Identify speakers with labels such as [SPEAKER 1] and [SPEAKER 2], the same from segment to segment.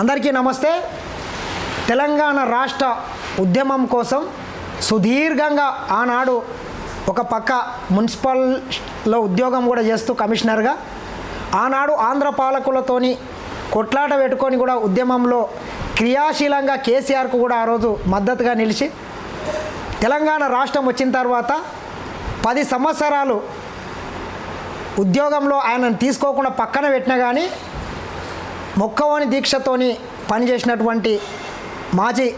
[SPEAKER 1] అందరికీ నమస్తే. తెలంగాణ రాష్ట్ర ఉద్యమం కోసం సుదీర్ఘంగా ఆనాడు ఒక పక్క మున్సిపల్లో ఉద్యోగం కూడా చేస్తూ కమిషనర్గా ఆనాడు ఆంధ్ర పాలకులతోని కొట్లాట పెట్టుకొని కూడా ఉద్యమంలో క్రియాశీలంగా కేసీఆర్కు కూడా ఆ రోజు మద్దతుగా నిలిచి తెలంగాణ రాష్ట్రం వచ్చిన తర్వాత పది సంవత్సరాలు ఉద్యోగంలో ఆయనను తీసుకోకుండా పక్కన పెట్టినా కానీ మొక్కవోని దీక్షతోని పనిచేసినటువంటి మాజీ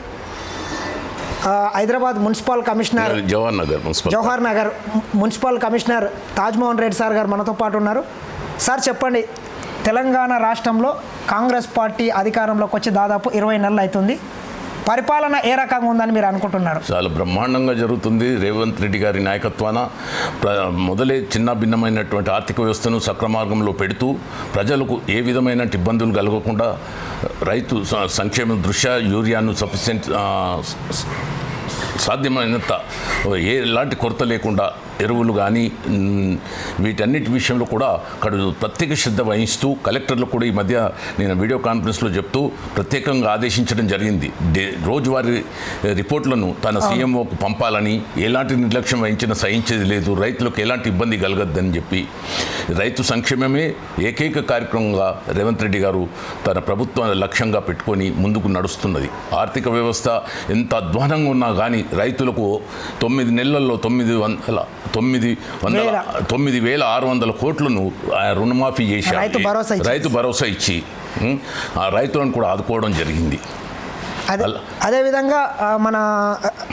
[SPEAKER 1] Hyderabad municipal
[SPEAKER 2] commissioner Jawahar Nagar
[SPEAKER 1] Jawahar Nagar municipal commissioner Tajmohan Reddy sir గారు మనతో పాటు ఉన్నారు. సార్ చెప్పండి తెలంగాణ రాష్ట్రంలో కాంగ్రెస్ పార్టీ అధికారంలోకి వచ్చి దాదాపు ఇరవై నెలలు అవుతుంది. పరిపాలన ఏ రకంగా ఉందని మీరు అనుకుంటున్నారు?
[SPEAKER 2] చాలా బ్రహ్మాండంగా జరుగుతుంది. రేవంత్ రెడ్డి గారి నాయకత్వాన మొదలే చిన్న భిన్నమైనటువంటి ఆర్థిక వ్యవస్థను సక్రమార్గంలో పెడుతూ ప్రజలకు ఏ విధమైన ఇబ్బందులు కలగకుండా రైతు సంక్షేమ దృష్ట్యా యూరియాను సఫిషియెంట్ సాధ్యమైనంత ఏ ఎలాంటి కొరత లేకుండా ఎరువులు కానీ వీటన్నిటి విషయంలో కూడా అక్కడ ప్రత్యేక శ్రద్ధ వహిస్తూ కలెక్టర్లు కూడా ఈ మధ్య నేను వీడియో కాన్ఫరెన్స్లో చెప్తూ ప్రత్యేకంగా ఆదేశించడం జరిగింది. డే రోజువారీ రిపోర్ట్లను తన సీఎంఓకు పంపాలని ఎలాంటి నిర్లక్ష్యం వహించినా సహించేది లేదు రైతులకు ఎలాంటి ఇబ్బంది కలగద్దని చెప్పి రైతు సంక్షేమమే ఏకైక కార్యక్రమంగా రేవంత్ రెడ్డి గారు తన ప్రభుత్వ లక్ష్యంగా పెట్టుకొని ముందుకు నడుస్తున్నది. ఆర్థిక వ్యవస్థ ఎంత అధ్వానంగా ఉన్నా కానీ రైతులకు తొమ్మిది నెలల్లో తొమ్మిది వందల తొమ్మిది వందల. తొమ్మిది వేల ఆరు వందల కోట్లను రుణమాఫీ చేశారు
[SPEAKER 1] రైతు భరోసా ఇచ్చి.
[SPEAKER 2] రైతు భరోసా ఇచ్చి ఉం, ఆ రైతులను కూడా ఆదుకోవడం జరిగింది
[SPEAKER 1] అదే. అదేవిధంగా మన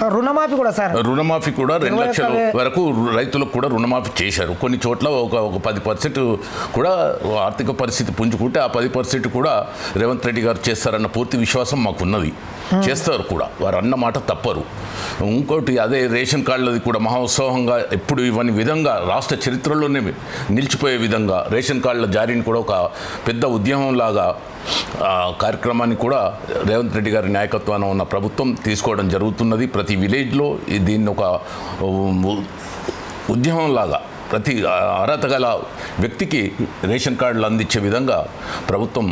[SPEAKER 1] రుణమాఫీ కూడా సార్.
[SPEAKER 2] రుణమాఫీ కూడా రెండు లక్షల వరకు రైతులకు కూడా రుణమాఫీ చేశారు. కొన్ని చోట్ల ఒక ఒక పది పర్సెంట్ కూడా ఆర్థిక పరిస్థితి పుంజుకుంటే ఆ పది పర్సెంట్ కూడా రేవంత్ రెడ్డి గారు చేస్తారన్న పూర్తి విశ్వాసం మాకున్నది. చేస్తారు కూడా. వారు అన్న మాట తప్పరు. ఇంకోటి అదే రేషన్ కార్డులది కూడా మహోత్సవంగా ఎప్పుడు ఇవన్నీ విధంగా రాష్ట్ర చరిత్రలోనే నిలిచిపోయే విధంగా రేషన్ కార్డుల జారీని కూడా ఒక పెద్ద ఉద్యమంలాగా కార్యక్రమాన్ని కూడా రేవంత్ రెడ్డి గారి నాయకత్వాన ఉన్న ప్రభుత్వం తీసుకోవడం జరుగుతున్నది. ప్రతి విలేజ్లో దీన్ని ఒక ఉద్యమంలాగా ప్రతి అర్హత గల వ్యక్తికి రేషన్ కార్డులు అందించే విధంగా ప్రభుత్వం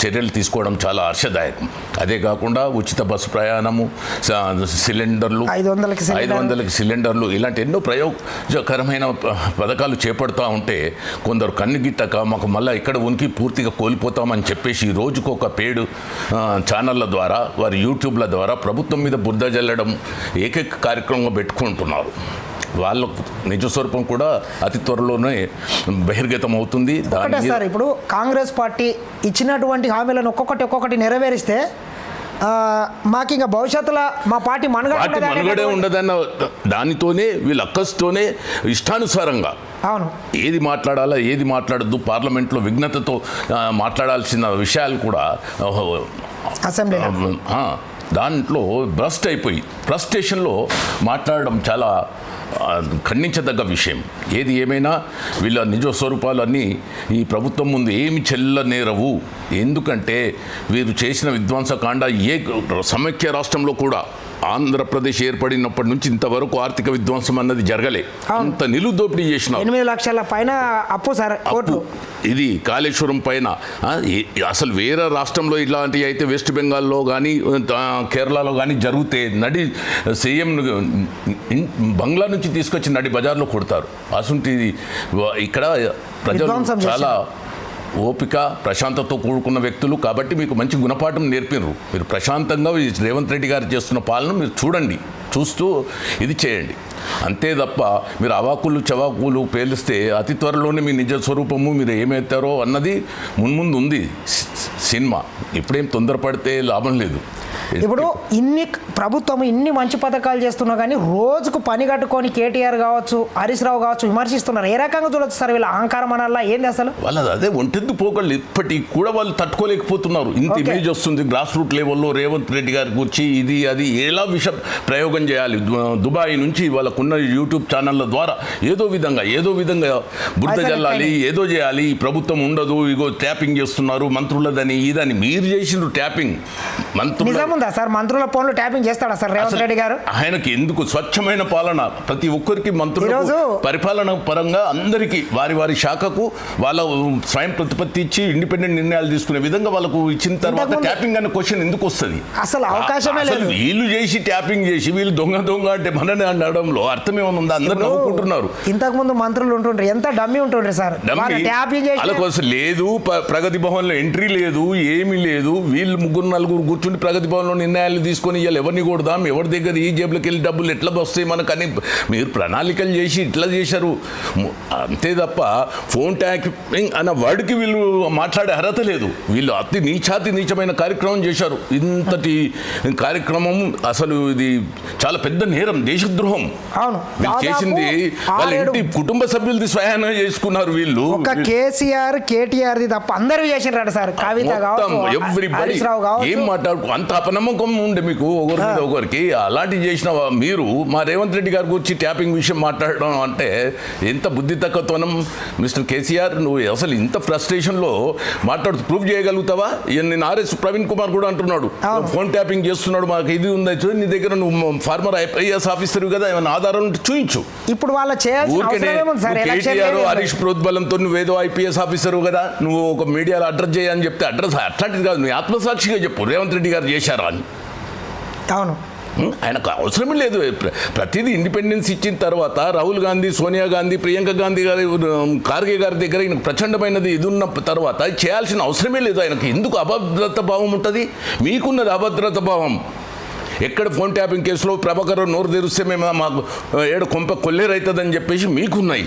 [SPEAKER 2] చర్యలు తీసుకోవడం చాలా హర్షదాయకం అదే కాకుండా ఉచిత బస్సు ప్రయాణము సిలిండర్లు
[SPEAKER 1] ఐదు వందలకి.
[SPEAKER 2] ఐదు వందలకి సిలిండర్లు ఇలాంటి ఎన్నో ప్రయోజకరమైన పథకాలు చేపడుతూ ఉంటే కొందరు కన్నుగిట్టక మాకు మళ్ళీ ఇక్కడ ఉనికి పూర్తిగా కోల్పోతామని చెప్పేసి రోజుకు ఒక పేడు ఛానళ్ళ ద్వారా వారి యూట్యూబ్ల ద్వారా ప్రభుత్వం మీద బుద్ధ జల్లడం ఏకైక కార్యక్రమంగా పెట్టుకుంటున్నారు వాళ్ళకు నిజ స్వరూపం కూడా అతి త్వరలోనే బహిర్గతం అవుతుంది
[SPEAKER 1] సార్ ఇప్పుడు కాంగ్రెస్ పార్టీ ఇచ్చినటువంటి హామీలను ఒక్కొక్కటి ఒక్కొక్కటి నెరవేరిస్తే మాకు ఇంకా భవిష్యత్తులో మా పార్టీ మనుగడ
[SPEAKER 2] మనుగడే ఉండదన్న దానితోనే వీళ్ళ అక్కస్తోనే ఇష్టానుసారంగా
[SPEAKER 1] అవును.
[SPEAKER 2] ఏది మాట్లాడాలా ఏది మాట్లాడద్దు పార్లమెంట్లో విఘ్నతతో మాట్లాడాల్సిన విషయాలు కూడా ఆ, దాంట్లో బ్రస్ట్ అయిపోయి ఫ్రస్ట్రేషన్లో మాట్లాడడం చాలా ఖండించదగ్గ విషయం. ఏది ఏమైనా వీళ్ళ నిజ స్వరూపాలన్నీ ఈ ప్రభుత్వం ముందు ఏమి చెల్లనేరవు. ఎందుకంటే వీరు చేసిన విధ్వంసకాండ ఏ సమైక్య రాష్ట్రంలో కూడా ఆంధ్రప్రదేశ్ ఏర్పడినప్పటి నుంచి ఇంతవరకు ఆర్థిక విధ్వంసం అన్నది జరగలే. అంత నిలువు దోపిడీ చేసినారు.
[SPEAKER 1] ఎనిమిది లక్షల పైన అప్పు సార్
[SPEAKER 2] ఇది కాళేశ్వరం పైన. అసలు వేరే రాష్ట్రంలో ఇలాంటివి అయితే వెస్ట్ బెంగాల్లో కానీ కేరళలో కానీ జరిగితే నడి సీఎం బంగ్లా నుంచి తీసుకొచ్చి నడి బజార్లో కొడతారు. అసంటి ఇక్కడ ప్రజలు. చాలా ఓపిక ప్రశాంతతో కూడుకున్న వ్యక్తులు కాబట్టి మీకు మంచి గుణపాఠం నేర్పినరు. మీరు ప్రశాంతంగా రేవంత్ రెడ్డి గారు చేస్తున్న పాలన మీరు చూడండి చూస్తూ ఇది చేయండి. అంతే తప్ప మీరు అవాకులు చవాకులు పేలిస్తే అతి త్వరలోనే మీ నిజ స్వరూపము మీరు ఏమవుతారో అన్నది మున్ముందు ఉంది సినిమా. ఇప్పుడేం తొందరపడితే లాభం లేదు.
[SPEAKER 1] ఇప్పుడు ఇన్ని ప్రభుత్వం ఇన్ని మంచి పథకాలు చేస్తున్నా కానీ రోజుకు పని కట్టుకొని కేటీఆర్ కావచ్చు హరీష్ రావు కావచ్చు విమర్శిస్తున్నారు. ఏ రకంగా చూడొచ్చు సార్ వీళ్ళ? అహంకారం అనాలా? ఏంది అసలు?
[SPEAKER 2] వాళ్ళది అదే ఒంటెద్దు పోకళ్ళు ఇప్పటికి కూడా వాళ్ళు తట్టుకోలేకపోతున్నారు. ఇంత. ఇమేజ్ వస్తుంది గ్రాస్ రూట్ లెవెల్లో రేవంత్ రెడ్డి గారి గురించి ఇది అది ఎలా విష ప్రయోగం చేయాలి? దుబాయ్ నుంచి వాళ్ళకున్న యూట్యూబ్ ఛానళ్ళ ద్వారా ఏదో విధంగా ఏదో విధంగా
[SPEAKER 1] పైసలు
[SPEAKER 2] జల్లాలి. ఏదో చేయాలి ప్రభుత్వం ఉండదు ఇగో ట్యాపింగ్ చేస్తున్నారు మంత్రులదని ఇదని మీరు చేసిన ట్యాపింగ్ మంత్రుల
[SPEAKER 1] నిజం ఉందా సార్? మంత్రుల ఫోన్లు ట్యాపింగ్ చేస్తాడా సార్ రేవంత్ రెడ్డి గారు?
[SPEAKER 2] ఆయనకి ఎందుకు స్వచ్ఛమైన పాలన? ప్రతి ఒక్కరికి మంత్రులకు
[SPEAKER 1] ఈరోజు-
[SPEAKER 2] పరిపాలన పరంగా అందరికీ వారి వారి శాఖకు వాళ్ళ స్వయం ప్రతిపత్తి ఇచ్చి ఇండిపెండెంట్ నిర్ణయాలు తీసుకునే విధంగా వాళ్ళకు ఇచ్చిన తర్వాత ట్యాపింగ్ అనే క్వశ్చన్ ఎందుకు వస్తుంది?
[SPEAKER 1] అసలు అవకాశమే లేదు.
[SPEAKER 2] వీళ్ళు చేసి ట్యాపింగ్ చేసి వీళ్ళు దొంగ దొంగ అంటే మనని అనడంలో అర్థం ఏమైనా ఉందా అందరు నవ్వుకుంటున్నారు.
[SPEAKER 1] ఇంతకు ముందు మంత్రులు ఉంటుండ్రు. ఎంత డమ్మి ఉంటుండ్రు సార్? వాళ్ళు ట్యాపింగ్ చేసి
[SPEAKER 2] అసలు లేదు ప్రగతి భవన్లో ఎంట్రీ లేదు ఏమీ లేదు. వీళ్ళు ముగ్గురు నలుగురు కూర్చుని ప్రగతి భవన్లో నిర్ణయాలు తీసుకొని ఇవాళ ఎవరిని కొడదాం? ఎవరి దగ్గర ఈ జేబులోకి వెళ్ళి డబ్బులు ఎట్లా వస్తాయి మనకు అని మీరు ప్రణాళికలు చేసి ఇట్లా చేశారు. అంతే తప్ప ఫోన్ ట్యాపింగ్ అన్న వర్డ్కి వీళ్ళు మాట్లాడే అర్హత లేదు. వీళ్ళు అతి నీచాతి నీచమైన కార్యక్రమం చేశారు. ఇంతటి కార్యక్రమం అసలు ఇది చాలా పెద్ద నేరం దేశద్రోహం. వీళ్ళు చేసింది వాళ్ళ ఇంటి కుటుంబ సభ్యులది స్వయాన చేసుకున్నారు వీళ్ళు.
[SPEAKER 1] ఒక కేసీఆర్ కేటీఆర్ ది తప్ప అందరూ చేసిండ్రట సార్. కవిత కావచ్చు
[SPEAKER 2] ఏం
[SPEAKER 1] కావచ్చు
[SPEAKER 2] మాట్లాడు అంత అపనమ్మకం ఉండే మీకు ఒకరి మీద ఒకరికి. అలాంటివి చేసిన మీరు మా రేవంత్ రెడ్డి గారి గురించి ట్యాపింగ్ విషయం మాట్లాడడం అంటే ఎంత బుద్ధి తక్కువతనం? మిస్టర్ కేసీఆర్ నువ్వు అసలు ఇంత ఫ్రస్ట్రేషన్లో మాట్లాడుతూ ప్రూవ్ చేయగలుగుతావా? నేను ఆర్ఎస్ ప్రవీణ్ కుమార్ కూడా అంటున్నాడు. ఫోన్ ట్యాపింగ్ చేస్తున్నాడు మాకు ఇది ఉంది. చూడు నీ దగ్గర నువ్వు ఫార్మర్ ఐఏఎస్ ఆఫీసర్ కదా ఏమైనా ఆధారం చూయించు.
[SPEAKER 1] ఇప్పుడు వాళ్ళ
[SPEAKER 2] కేటీఆర్. హరీష్ ప్రోద్బలంతో నువ్వేదో ఐపీఎస్ ఆఫీసర్ కదా నువ్వు ఒక మీడియాలో అడ్రస్ చేయని చెప్తే అడ్రస్ అట్లాంటిది కాదు. నువ్వు ఆత్మసాక్షిగా చెప్పు. రేవంత్ రెడ్డి గారు చేశారా అని?
[SPEAKER 1] అవును?
[SPEAKER 2] ఆయనకు అవసరమే లేదు. ప్ర- ప్రతిదీ ఇండిపెండెన్స్ ఇచ్చిన తర్వాత రాహుల్ గాంధీ సోనియా గాంధీ ప్రియాంక గాంధీ గారి ఖార్గే గారి దగ్గర ఈయనకు ప్రచండమైనది ఇది ఉన్న తర్వాత చేయాల్సిన అవసరమే లేదు ఆయనకు. ఎందుకు అభద్రత భావం ఉంటుంది? మీకున్నది అభద్రత భావం. ఎక్కడ ఫోన్ ట్యాపింగ్ కేసులో ప్రభాకర్ నోరు తెరిస్తే మేము మాకు ఏడు కొంప కొల్లేరైతుందని చెప్పేసి మీకున్నాయి.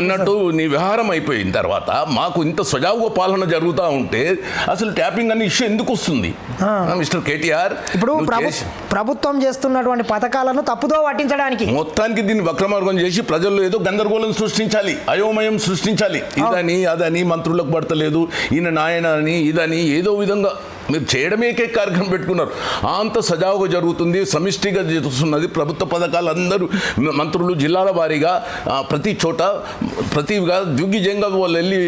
[SPEAKER 2] అన్నట్టు నీ వ్యవహారం అయిపోయిన తర్వాత మాకు ఇంత సజావుగా పాలన జరుగుతూ ఉంటే అసలు ట్యాపింగ్ అనే ఇష్యూ ఎందుకు వస్తుంది? మిస్టర్ కేటీఆర్
[SPEAKER 1] ఇప్పుడు ప్రభుత్వం చేస్తున్నటువంటి పథకాలను తప్పుదో పట్టించడానికి.
[SPEAKER 2] మొత్తానికి దీన్ని వక్రమార్గం చేసి ప్రజల్లో ఏదో గందరగోళం సృష్టించాలి అయోమయం సృష్టించాలి. ఇదని అదని మంత్రులకు పడతలేదు ఈయన నాయన అని ఇదని ఏదో విధంగా మీరు చేయడమేకే కార్యక్రమం పెట్టుకున్నారు. అంత సజావుగా జరుగుతుంది సమిష్టిగా జరుగుతున్నది ప్రభుత్వ పథకాలు అందరూ మంత్రులు జిల్లాల వారీగా ప్రతి చోట ప్రతిగా దిగ్విజయంగా వాళ్ళు వెళ్ళి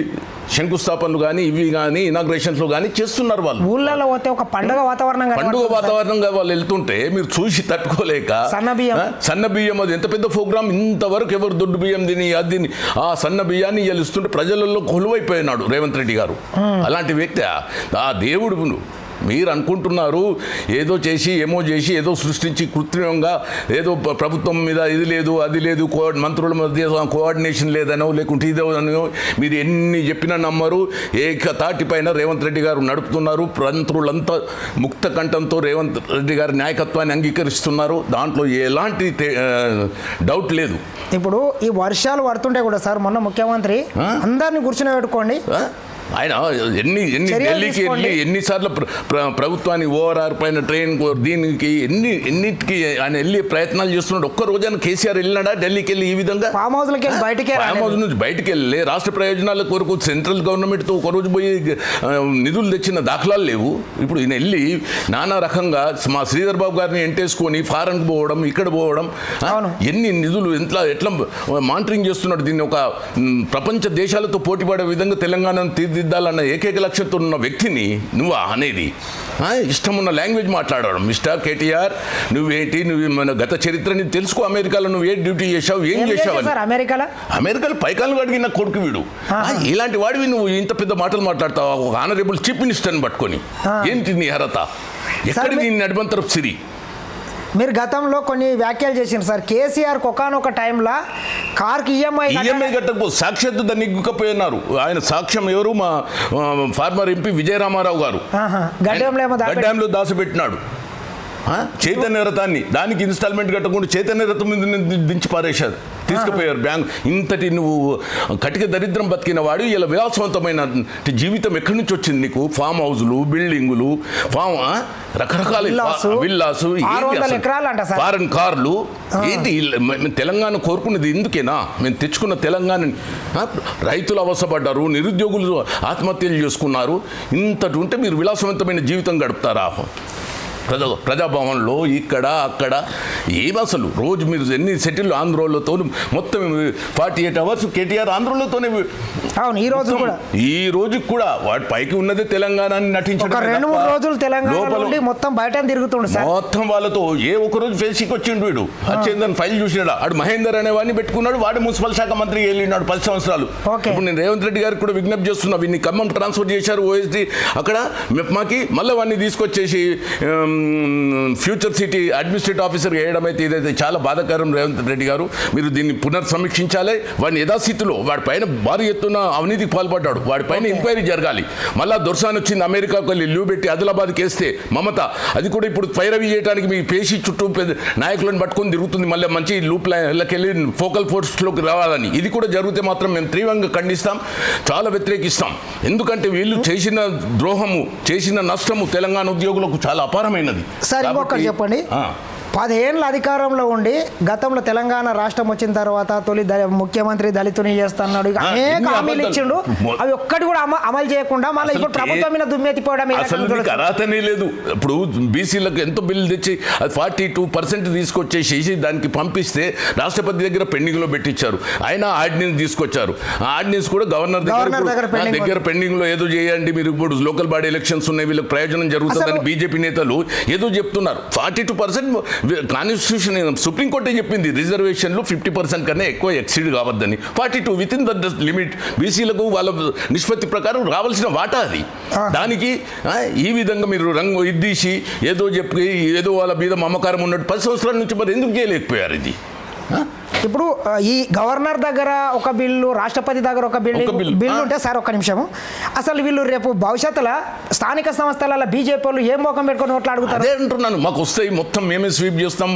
[SPEAKER 2] శంకుస్థాపనలు కానీ ఇవి కానీ ఇనాగ్రేషన్స్లో కానీ చేస్తున్నారు వాళ్ళు.
[SPEAKER 1] ఊళ్ళలో పోతే ఒక పండుగ వాతావరణం
[SPEAKER 2] పండుగ. వాతావరణంగా వాళ్ళు వెళ్తుంటే మీరు చూసి తట్టుకోలేక
[SPEAKER 1] సన్న బియ్యం.
[SPEAKER 2] సన్న బియ్యం అది ఎంత పెద్ద ప్రోగ్రామ్? ఇంతవరకు ఎవరు దొడ్డు బియ్యం తిని అది ఆ సన్న బియ్యాన్ని ఇస్తుంటే ప్రజలలో కొలువైపోయినాడు రేవంత్ రెడ్డి గారు. అలాంటి వ్యక్తి ఆ దేవుడు మీరు అనుకుంటున్నారు ఏదో చేసి ఏమో చేసి ఏదో సృష్టించి కృత్రిమంగా ఏదో ప్ర- ప్రభుత్వం మీద ఇది లేదు అది లేదు కో మంత్రుల మధ్య కోఆర్డినేషన్ లేదనో లేకుంటే ఇదో అనో మీరు ఎన్ని చెప్పినా నమ్మరు. ఏక తాటిపైన రేవంత్ రెడ్డి గారు నడుపుతున్నారు. మంత్రులంతా ముక్త కంఠంతో రేవంత్ రెడ్డి గారి నాయకత్వాన్ని అంగీకరిస్తున్నారు. దాంట్లో ఎలాంటి డౌట్ లేదు.
[SPEAKER 1] ఇప్పుడు ఈ వర్షాలు పడుతుంటే కూడా సార్ మొన్న ముఖ్యమంత్రి? అందరిని కూర్చుని పెట్టుకోండి?
[SPEAKER 2] ఆయన ఎన్ని ఎన్ని ఢిల్లీకి. వెళ్ళి ఎన్నిసార్లు ప్ర- ప్ర- ప్రభుత్వాన్ని ఓఆర్ఆర్ పైన ట్రైన్ దీనికి ఎన్ని ఎన్నిటికి ఆయన వెళ్ళి ప్రయత్నాలు చేస్తున్నాడు ఒక్క రోజైనా కేసీఆర్ వెళ్ళినాడా ఢిల్లీకి వెళ్ళి ఈ విధంగా
[SPEAKER 1] ఫామ్ వెళ్ళి బయటికే
[SPEAKER 2] ఫామ్. హౌస్ నుంచి బయటికి వెళ్ళి రాష్ట్ర ప్రయోజనాల కొరకు సెంట్రల్ గవర్నమెంట్తో ఒక రోజు పోయి నిధులు తెచ్చిన దాఖలాలు లేవు ఇప్పుడు ఈయన వెళ్ళి నానా రకంగా మా శ్రీధర్ బాబు గారిని ఎంటేసుకొని ఫారెన్కి పోవడం ఇక్కడ పోవడం. ఎన్ని నిధులు ఎట్లా ఎట్లా మానిటరింగ్ చేస్తున్నాడు దీన్ని ఒక ప్రపంచ దేశాలతో పోటీపడే విధంగా తెలంగాణను తీర్దిద్దాలన్న ఏకైక లక్ష్యంతో ఉన్న వ్యక్తిని నువ్వు అనేది. ఆ, ఇష్టం ఉన్న లాంగ్వేజ్ మాట్లాడడం. మిస్టర్ కేటీఆర్ నువ్వేంటి? నువ్వు మన గత చరిత్రని తెలుసుకో అమెరికాలో నువ్వు ఏ డ్యూటీ చేసావు ఏం చేసావు
[SPEAKER 1] అమెరికాలో?
[SPEAKER 2] అమెరికాలో పైకాలు అడిగిన కొడుకు వీడు. ఇలాంటి వాడివి నువ్వు ఇంత పెద్ద మాటలు మాట్లాడతావు? ఒక ఆనరబుల్ చీఫ్ మినిస్టర్ని పట్టుకొని. ఏంటి నీ అర్హత? ఎక్కడి నీ నడిమంతరపు సిరి?
[SPEAKER 1] మీరు గతంలో కొన్ని వ్యాఖ్యలు చేసిండ్రు సార్. కేసీఆర్ ఒకనొక టైంలో కార్కి ఈఎంఐ
[SPEAKER 2] ఈఎంఐ కట్టకపో సాక్షాత్తు దాన్ని ఇగ్గుకపోయినారు ఆయన సాక్ష్యం ఎవరు? మా ఫార్మర్ ఎంపీ విజయరామారావు గారు.
[SPEAKER 1] గడ్డంలో
[SPEAKER 2] దాచిపెట్టినాడు? చైతన్య రథాన్ని. దానికి ఇన్స్టాల్మెంట్ కట్టకుండా చైతన్య రథం దించి పారేశారు. తీసుకుపోయారు బ్యాంక్. ఇంతటి నువ్వు కటిక దరిద్రం బతికిన వాడు ఇలా విలాసవంతమైన జీవితం ఎక్కడి నుంచి వచ్చింది నీకు? ఫామ్ హౌజులు బిల్డింగులు ఫామ్? రకరకాల
[SPEAKER 1] విల్లాసు.
[SPEAKER 2] ఫారెన్ కార్లు. ఏంటి తెలంగాణ కోరుకున్నది ఎందుకేనా? మేము తెచ్చుకున్న తెలంగాణని ఆ? రైతులు అవసరపడ్డారు నిరుద్యోగులు ఆత్మహత్యలు చేసుకున్నారు. ఇంతటి ఉంటే మీరు విలాసవంతమైన జీవితం గడుపుతారా? ప్రజా ప్రజాభవన్లో ఇక్కడ అక్కడ ఏం అసలు రోజు మీరు ఎన్ని సెటిల్ ఆంధ్రోలతో మొత్తం ఫార్టీ ఎయిట్ అవర్స్ కేటీఆర్ ఆంధ్రోలతోనే
[SPEAKER 1] అవును ఈ రోజు కూడా.
[SPEAKER 2] ఈ రోజు కూడా వాటి పైకి ఉన్నదే తెలంగాణ అని
[SPEAKER 1] ఒక
[SPEAKER 2] నటించడం
[SPEAKER 1] రెండు మూడు రోజులు తెలంగాణ మొత్తం బయట తిరుగుతుండు
[SPEAKER 2] మొత్తం వాళ్ళతో ఏ ఒక్క రోజు ఫేస్కి వచ్చిండు వీడు. వచ్చేందని ఫైల్ చూసినాడు? ఆడు మహేందర్ అనే వాడిని పెట్టుకున్నాడు వాడు మున్సిపల్ శాఖ మంత్రి వెళ్ళినాడు పది సంవత్సరాలు. ఇప్పుడు నేను రేవంత్ రెడ్డి గారికి కూడా విజ్ఞప్తి చేస్తున్నా వీడిని ఖమ్మం ట్రాన్స్ఫర్ చేశారు ఓఎస్డి. అక్కడ మెప్మాకి మళ్ళీ వాడిని తీసుకొచ్చేసి ఫ్యూచర్ సిటీ అడ్మినిస్ట్రేటివ్ ఆఫీసర్ వేయడం అయితే ఇదైతే చాలా బాధాకరం రేవంత్ రెడ్డి గారు. మీరు దీన్ని పునర్సమీక్షించాలి. వాడిని యథాస్థితిలో వాడి పైన భారీ ఎత్తున అవినీతికి పాల్పడ్డాడు. వాడి పైన ఎంక్వైరీ జరగాలి. మళ్ళా దొరసాన్ వచ్చింది అమెరికాకు వెళ్ళి లీవ్ పెట్టి ఆదిలాబాద్కి వేస్తే మమత. అది కూడా ఇప్పుడు పైరవి చేయడానికి మీ పేషి చుట్టూ నాయకులను పట్టుకొని తిరుగుతుంది. మళ్ళీ మంచి లూప్ లైన్లకి వెళ్ళి ఫోకల్ ఫోర్స్లోకి రావాలని. ఇది కూడా జరిగితే మాత్రం మేము తీవ్రంగా ఖండిస్తాం. చాలా వ్యతిరేకిస్తాం. ఎందుకంటే వీళ్ళు చేసిన ద్రోహము చేసిన నష్టము తెలంగాణ ఉద్యోగులకు చాలా అపారమైనది
[SPEAKER 1] సార్ ఇంకొకటి
[SPEAKER 2] కాబట్టి-
[SPEAKER 1] చెప్పండి
[SPEAKER 2] ఆ.
[SPEAKER 1] పదేళ్ళ అధికారంలో ఉండి గతంలో తెలంగాణ రాష్ట్రం వచ్చిన తర్వాత తొలి ముఖ్యమంత్రి దళితుని చేస్తున్నాడు అనేక హామీలు. ఇచ్చిండు. అవి ఒక్కటి కూడా అమ- అమలు చేయకుండా మళ్ళీ ఇప్పుడు ప్రభుత్వం మీద దుమ్మెత్తిపోవడం
[SPEAKER 2] అసలు? అర్హతనే లేదు. ఇప్పుడు బీసీలకు ఎంతో బిల్లు తెచ్చి అది ఫార్టీ టూ పర్సెంట్ తీసుకొచ్చేసి దానికి పంపిస్తే రాష్ట్రపతి దగ్గర పెండింగ్లో పెట్టించారు ఆయన ఆర్డినెన్స్ తీసుకొచ్చారు. ఆ ఆర్డినెన్స్ కూడా గవర్నర్ దగ్గర
[SPEAKER 1] దగ్గర
[SPEAKER 2] కూడా- ఆ
[SPEAKER 1] pending
[SPEAKER 2] దగ్గర పెండింగ్లో ఏదో చేయండి. మీరు ఇప్పుడు లోకల్ బాడీ ఎలక్షన్స్ ఉన్నాయి. వీళ్ళకి ప్రయోజనం జరుగుతుందని బీజేపీ నేతలు ఏదో చెప్తున్నారు. ఫార్టీ టూ పర్సెంట్ కాన్స్టిట్యూషన్ సుప్రీంకోర్టే చెప్పింది? రిజర్వేషన్లు ఫిఫ్టీ పర్సెంట్ కన్నా ఎక్కువ ఎక్సీడ్ కావద్దని forty two within the limit బీసీలకు వాళ్ళ నిష్పత్తి ప్రకారం రావాల్సిన వాటా అది. దానికి ఈ విధంగా మీరు రంగు ఇద్దీసి ఏదో చెప్పి ఏదో వాళ్ళ మీద మమకారం ఉన్నట్టు పది సంవత్సరాల నుంచి మరి ఎందుకు చేయలేకపోయారు ఇది?
[SPEAKER 1] ఇప్పుడు ఈ గవర్నర్ దగ్గర ఒక బిల్లు రాష్ట్రపతి దగ్గర ఒక బిల్లు
[SPEAKER 2] బిల్లు.
[SPEAKER 1] ఉంటే సార్ ఒక్క నిమిషం అసలు వీళ్ళు రేపు భవిష్యత్తులో స్థానిక సంస్థల బీజేపీ వాళ్ళు ఏం మోకం పెట్టుకొని ఓట్లు అడుగుతారు
[SPEAKER 2] అదే అంటున్నాను మాకు వస్తాయి మొత్తం మేమే స్వీప్ చేస్తాం?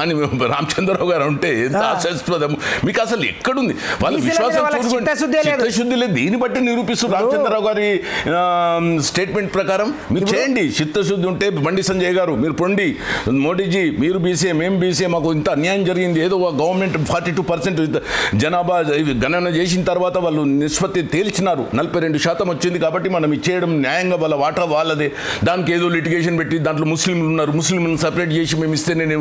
[SPEAKER 2] అని రామచంద్రరావు గారు ఉంటే ఎంత. ఆశాస్పదం మీకు అసలు ఎక్కడుంది వాళ్ళ విశ్వాసం చూసుకోండి.
[SPEAKER 1] లేదు.
[SPEAKER 2] దీన్ని బట్టి నిరూపిస్తారు రామచంద్రరావు గారి స్టేట్మెంట్ ప్రకారం మీరు చేయండి చిత్తశుద్ధి ఉంటే బండి సంజయ్ గారు మీరు పొండి మోడీజీ మీరు బీసీఏ మేము బీసీఏ మాకు ఇంత అన్యాయం జరిగింది ఏదో గవర్నమెంట్ ఫార్టీ టూ పర్సెంట్ జనాభా గణన చేసిన తర్వాత వాళ్ళు నిష్పత్తి తేల్చినారు. నలభై రెండు శాతం వచ్చింది కాబట్టి మనం ఇచ్చేయడం న్యాయంగా వాళ్ళ వాటా వాళ్ళదే. దానికి ఏదో లిటిగేషన్ పెట్టి దాంట్లో ముస్లింలు ఉన్నారు. ముస్లింలను సపరేట్ చేసి మేము ఇస్తే నేను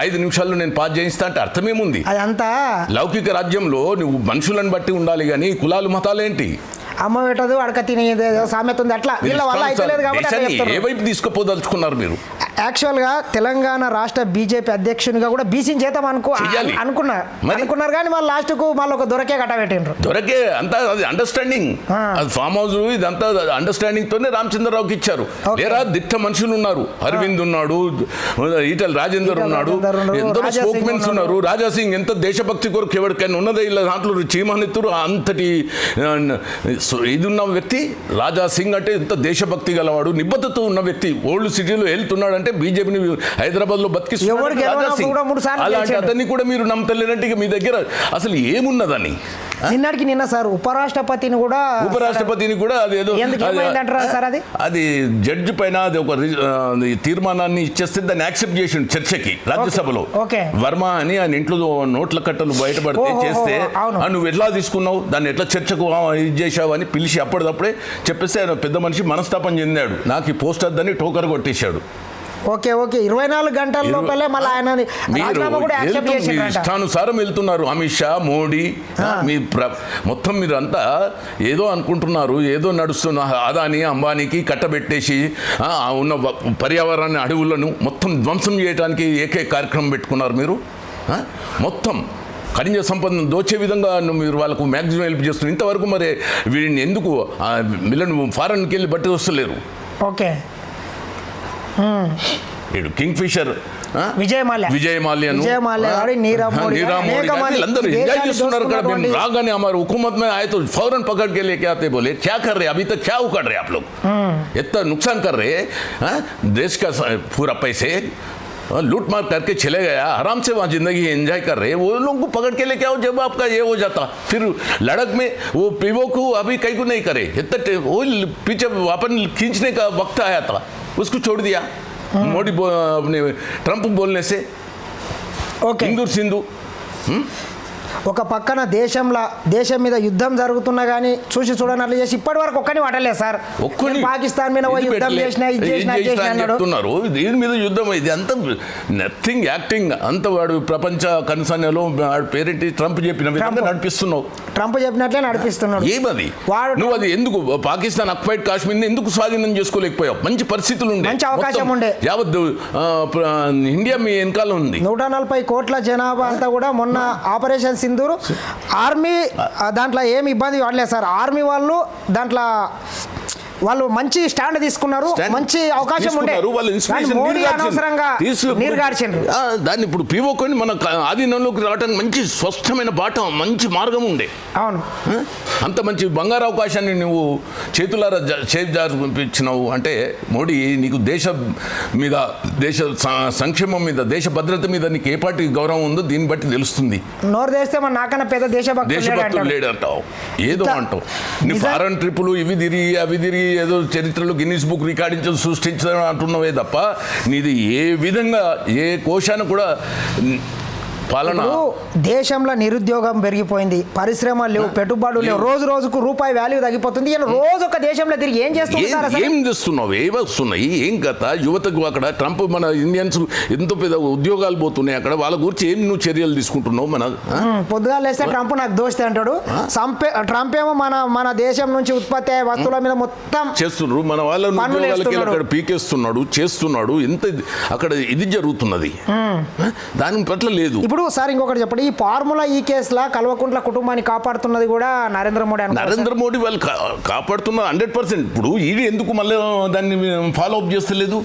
[SPEAKER 2] ఐదు నిమిషాల్లో నేను పాస్ చేయిస్తా అంటే అర్థమేముంది?
[SPEAKER 1] అదంతా
[SPEAKER 2] లౌకిక రాజ్యంలో నువ్వు మనుషులను బట్టి ఉండాలి కానీ కులాలు మతాలేంటి
[SPEAKER 1] అమ్మ పెట్టదు అడక తినేది సామెత ఉంది అట్లా. వీళ్ళ వల్ల అయితే లేదు కాబట్టి
[SPEAKER 2] ఏ. వైపు తీసుకుపోదలుచుకున్నారు మీరు?
[SPEAKER 1] యాక్చువల్గా తెలంగాణ రాష్ట్ర బీజేపీ అధ్యక్షునిగా కూడా బీసీని చేద్దాం అనుకో. అనుకున్నారు
[SPEAKER 2] మరి?
[SPEAKER 1] అనుకున్నారు కానీ మళ్ళీ లాస్ట్కు మళ్ళీ ఒక దొరకే కట్టబెట్టిండ్రు
[SPEAKER 2] దొరకే అంతా అది అండర్స్టాండింగ్ ఫామ్ హౌస్ ఇదంతా అండర్స్టాండింగ్ తోనే రామచంద్రరావుకి ఇచ్చారు. లేరా? దిట్ట మనుషులు ఉన్నారు. అరవింద్ ఉన్నాడు ఈటల రాజేందర్ ఉన్నాడు. ఎందరో స్పోక్మెన్స్
[SPEAKER 1] ఉన్నారు.
[SPEAKER 2] ఉన్నారు. రాజా సింగ్ ఎంత దేశభక్తి కొరకు ఎవరికైనా ఉన్నదే ఇలా దాంట్లో చీమనెత్తురు అంతటి ఇది ఉన్న వ్యక్తి రాజా సింగ్ అంటే ఎంత దేశభక్తి గలవాడు. నిబద్ధత ఉన్న వ్యక్తి. ఓల్డ్ సిటీలో వెళ్తున్నాడు అంటే బీజేపీని
[SPEAKER 1] హైదరాబాద్లో సార్లు
[SPEAKER 2] అలాంటి. అతన్ని కూడా మీరు నమ్మతలేనంటే మీ దగ్గర అసలు ఏమున్నదని
[SPEAKER 1] నిన్నటికి నిన్న సార్ ఉపరాష్ట్రపతిని కూడా
[SPEAKER 2] ఉపరాష్ట్రపతిని కూడా అది అది-
[SPEAKER 1] అది?
[SPEAKER 2] జడ్జి పైన అది ఒక తీర్మానాన్ని ఇచ్చేస్తే దాన్ని యాక్సెప్ట్ చేసిండు చర్చకి రాజ్యసభలో. వర్మ అని ఆయన ఇంట్లో నోట్ల కట్టలు బయటపడితే చేస్తే
[SPEAKER 1] అవును.
[SPEAKER 2] "ఆ, నువ్వు ఎట్లా తీసుకున్నావు దాన్ని ఎట్లా చర్చకు ఇది చేశావు అని పిలిచి అప్పటిదప్పుడే చెప్పేస్తే ఆయన పెద్ద మనిషి మనస్తాపం చెందాడు నాకు ఈ పోస్ట్ వద్దని టోకర్ కొట్టేశాడు
[SPEAKER 1] ఓకే ఓకే. ఇరవై నాలుగు గంటల లోపలే మళ్ళీ ఆయన
[SPEAKER 2] ఇష్టానుసారం వెళ్తున్నారు అమిత్ షా మోడీ. మీ మొత్తం మీరు అంతా ఏదో అనుకుంటున్నారు ఏదో నడుస్తున్న అదాని అంబానీకి కట్టబెట్టేసి ఉన్న వ- పర్యావరణ అడవులను మొత్తం ధ్వంసం చేయడానికి ఏకే కార్యక్రమం పెట్టుకున్నారు మీరు? మొత్తం ఖనిజ సంపదను దోచే విధంగా మీరు వాళ్ళకు మ్యాక్సిమం హెల్ప్ చేస్తున్నారు. ఇంతవరకు మరి వీడిని ఎందుకు వీళ్ళను ఫారెన్కి వెళ్ళి బట్టి వస్తలేరు?
[SPEAKER 1] ఓకే.
[SPEAKER 2] వీడు కింగ్ ఫిషర్
[SPEAKER 1] విజయ్ మాల్యా
[SPEAKER 2] విజయ్ మాల్యాను
[SPEAKER 1] విజయ్ మాల్యా గారు, నీరవ్ మోడీ గారు,
[SPEAKER 2] नीरव मोदी
[SPEAKER 1] అనేక
[SPEAKER 2] गांधी,
[SPEAKER 1] మంది
[SPEAKER 2] వీళ్ళందరూ
[SPEAKER 1] ఈ
[SPEAKER 2] ఎంజాయ్
[SPEAKER 1] దేశాన్ని
[SPEAKER 2] చేస్తున్నారు ఇక్కడ మేము
[SPEAKER 1] దోచుకున్నటువంటి-
[SPEAKER 2] रागाने हमारे हुकूमत में आए तो फौरन पकड़ के लेके आते बोले क्या कर रहे हैं? अभी तक क्या उकड़ रहे हैं आप लोग इतना नुकसान कर रहे हैं हाँ? देश का स- पूरा पैसे हाँ, लूट मार करके चले गया आराम से वहाँ जिंदगी एंजॉय कर रहे हैं वो लोग को पकड़ के लेके आओ जब आपका ये हो जाता फिर लड़क में वो पीवो को अभी कहीं को नहीं करे इतना टे- वो ल- पीछे अपन खींचने का वक्त आया था उसको छोड़ दिया मोदी अपने ट्रंप बोलने से
[SPEAKER 1] ओके
[SPEAKER 2] इंदूर सिंधु
[SPEAKER 1] ఒక పక్కన దేశంలో దేశం మీద యుద్ధం జరుగుతున్నా కానీ చూసి చూడనట్లు చేసి ఇప్పటి వరకు ఒక్కని పట్టలేదు సార్. పాకిస్తాన్ మీద యుద్ధం? చేసినా ఇది అన్నాడు.
[SPEAKER 2] దీని మీద యుద్ధం? ఇది అంత నథింగ్ యాక్టింగ్ అంత వాడు ప్రపంచ కన్సర్న్లో వాడు పేరెంట్? ట్రంప్ చెప్పిన విధంగా. నడిపిస్తున్నావు.
[SPEAKER 1] ట్రంప్ చెప్పినట్లే నడిపిస్తున్నాడు.
[SPEAKER 2] ఏమది?
[SPEAKER 1] వాడు-
[SPEAKER 2] నువ్వు అది ఎందుకు? పాకిస్తాన్ అక్వైడ్ కాశ్మీర్ ఎందుకు స్వాధీనం చేసుకోలేకపోయావు? మంచి పరిస్థితులు ఉండే.
[SPEAKER 1] మంచి అవకాశం ఉండే.
[SPEAKER 2] యావత్ ఇండియా మీ వెనకాల ఉంది.
[SPEAKER 1] నూట నలభై కోట్ల జనాభా అంతా కూడా మొన్న ఆపరేషన్ సింధూర్. ఆర్మీ దాంట్లో ఏమి ఇబ్బంది పడలేదు సార్. ఆర్మీ వాళ్ళు దాంట్లో వాళ్ళు మంచి స్టాండ్ తీసుకున్నారు మంచి అవకాశం ఉండే.
[SPEAKER 2] తీసుకున్నారు, వాళ్ళ
[SPEAKER 1] కానీ
[SPEAKER 2] inspiration
[SPEAKER 1] మోడీ
[SPEAKER 2] నీరు గార్చిండ్రు.
[SPEAKER 1] అనవసరంగా
[SPEAKER 2] తీసు-
[SPEAKER 1] నీరు గార్చిండ్రు.
[SPEAKER 2] ఆ, దాన్ని ఇప్పుడు పీవోకొని మన ఆధీనంలోకి రావడానికి మంచి స్పష్టమైన బాట మంచి మార్గం ఉండే.
[SPEAKER 1] అవును?
[SPEAKER 2] అంత మంచి బంగారు అవకాశాన్ని నువ్వు చేతులారా చేతి అంటే మోడీ నీకు దేశ మీద దేశ సంక్షేమం మీద దేశ భద్రత మీద నీకు ఏ పార్టీ గౌరవం ఉందో దీన్ని బట్టి తెలుస్తుంది.
[SPEAKER 1] నోరు తెస్తే మన నాకన్నా పెద్ద దేశభక్తులు లేడు
[SPEAKER 2] దేశభక్తులు. లేడంటావు. ఏదో అంటావు. నీ ఫారెన్ ట్రిప్పులు ఇవి తిరిగి అవి తిరిగి ఏదో చరిత్రలో గిన్నీస్ బుక్ రికార్డించడం సృష్టించడం అంటున్నవే తప్ప నీది ఏ విధంగా ఏ కోశాన్ని కూడా పాలన.
[SPEAKER 1] దేశంలో నిరుద్యోగం పెరిగిపోయింది పరిశ్రమలు లేవు పెట్టుబడులు లేవు రోజు రోజుకు రూపాయి వాల్యూ తగ్గిపోతుంది. ఈయన రోజు ఒక దేశంలో తిరిగి ఏం చేస్తుంది సార్
[SPEAKER 2] ఏం-
[SPEAKER 1] అసలు
[SPEAKER 2] ఏం వస్తున్నాయి? ఏం కథ? యువతకు అక్కడ ట్రంప్ మన ఇండియన్స్ ఎంతో పెద్ద ఉద్యోగాలు పోతున్నాయి అక్కడ వాళ్ళ గురించి ఏం నువ్వు చర్యలు తీసుకుంటున్నావు మన
[SPEAKER 1] పొద్దుగాల లేస్తే ట్రంప్ నాకు దోస్తే అంటాడు. సంపే ట్రంప్ ఏమో మన మన దేశం నుంచి ఉత్పత్తి అయ్యే వస్తువుల మీద మొత్తం
[SPEAKER 2] చేస్తున్నారు. మన వాళ్ళ
[SPEAKER 1] పన్నులు
[SPEAKER 2] ఉద్యోగాలకి
[SPEAKER 1] వేస్తున్నాడు.
[SPEAKER 2] అక్కడ పీకేస్తున్నాడు చేస్తున్నాడు ఎంత అక్కడ ఇది జరుగుతున్నది? దాని పట్ల లేదు.
[SPEAKER 1] ఇప్పుడు సార్ ఇంకొకటి చెప్పండి. ఈ ఫార్ములా ఈ కేసులా కల్వకుంట్ల కుటుంబాన్ని కాపాడుతున్నది కూడా నరేంద్ర మోడీ
[SPEAKER 2] నరేంద్ర మోడీ వాళ్ళు కా- కాపాడుతున్నారు హండ్రెడ్ పర్సెంట్. ఇప్పుడు ఇది ఎందుకు మళ్ళీ దాన్ని ఫాలో అప్ చేస్తలేదు?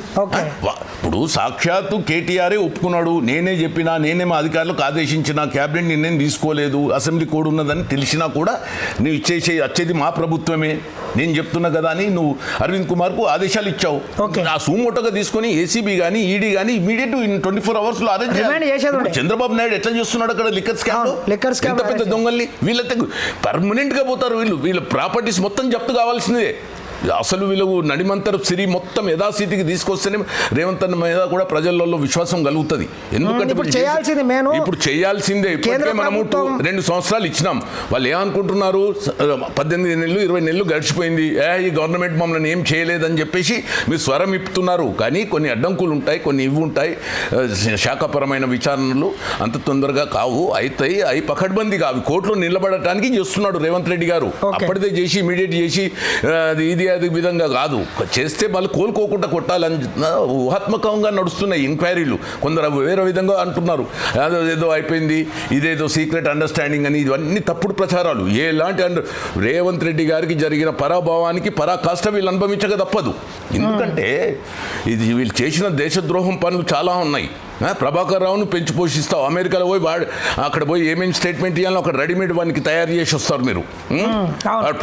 [SPEAKER 2] ఇప్పుడు సాక్షాత్తు కేటీఆరే ఒప్పుకున్నాడు. నేనే చెప్పినా నేనే మా అధికారులకు ఆదేశించిన క్యాబినెట్ నిర్ణయం తీసుకోలేదు అసెంబ్లీ కోడ్ ఉన్నదని తెలిసినా కూడా నువ్వు ఇచ్చేసే వచ్చేది మా ప్రభుత్వమే. నేను చెప్తున్నా కదా అని నువ్వు అరవింద్ కుమార్కు ఆదేశాలు ఇచ్చావు.
[SPEAKER 1] ఓకే.
[SPEAKER 2] ఆ సూమోటోగా తీసుకొని ఏసీబీ కానీ ఈడీ కానీ ఇమీడియట్ ట్వంటీ ఫోర్ అవర్స్లో అరెస్ట్
[SPEAKER 1] రిమాండ్ చేసేది ఉండే.
[SPEAKER 2] చంద్రబాబు నాయుడు ఎట్లా చేస్తున్నాడు అక్కడ? లిక్కర్ స్కామ్
[SPEAKER 1] scam
[SPEAKER 2] ఎంత పెద్ద దొంగల్ని? వీళ్ళ పర్మనెంట్గా పోతారు వీళ్ళు. వీళ్ళ ప్రాపర్టీస్ మొత్తం జప్తు కావాల్సిందే. అసలు వీళ్ళు నడిమంతర సిరి మొత్తం యథాస్థితికి తీసుకొస్తేనే రేవంత్ అన్న మీద కూడా ప్రజలలో విశ్వాసం కలుగుతుంది. ఎందుకంటే
[SPEAKER 1] ఇప్పుడు చేయాల్సింది
[SPEAKER 2] ఇప్పుడు చేయాల్సిందే. ఇప్పటికే మనము రెండు సంవత్సరాలు ఇచ్చినాం. వాళ్ళు ఏమనుకుంటున్నారు పద్దెనిమిది నెలలు ఇరవై నెలలు గడిచిపోయింది. ఏ ఈ గవర్నమెంట్ మమ్మల్ని ఏం చేయలేదని చెప్పేసి మీరు స్వరం ఇప్పుతున్నారు కానీ కొన్ని అడ్డంకులు ఉంటాయి కొన్ని ఇవి ఉంటాయి. శాఖపరమైన విచారణలు అంత తొందరగా కావు. అవుతాయి అవి పకడ్బందీ కావు. కోర్టులో నిలబడటానికి చేస్తున్నాడు రేవంత్ రెడ్డి గారు. అప్పటిదే చేసి ఇమీడియట్ చేసి ఇది అది విధంగా కాదు. చేస్తే వాళ్ళు కోలుకోకుండా కొట్టాలని ఊహాత్మకంగా నడుస్తున్నాయి ఎంక్వైరీలు కొందరు వేరే విధంగా అంటున్నారు. అదో ఏదో అయిపోయింది ఇదేదో సీక్రెట్ అండర్స్టాండింగ్ అని ఇవన్నీ తప్పుడు ప్రచారాలు. ఎలాంటి అండర్ రేవంత్ రెడ్డి గారికి జరిగిన పరాభావానికి పరాకాష్ట వీళ్ళు అనుభవించక తప్పదు. ఎందుకంటే ఇది వీళ్ళు చేసిన దేశద్రోహం పనులు చాలా ఉన్నాయి. ప్రభాకర్ రావును పెంచి పోషిస్తావు. అమెరికాలో పోయి వాడు అక్కడ పోయి ఏమేమి స్టేట్మెంట్ ఇవ్వాలో అక్కడ రెడీమేడ్ వానికి తయారు చేసి వస్తారు మీరు.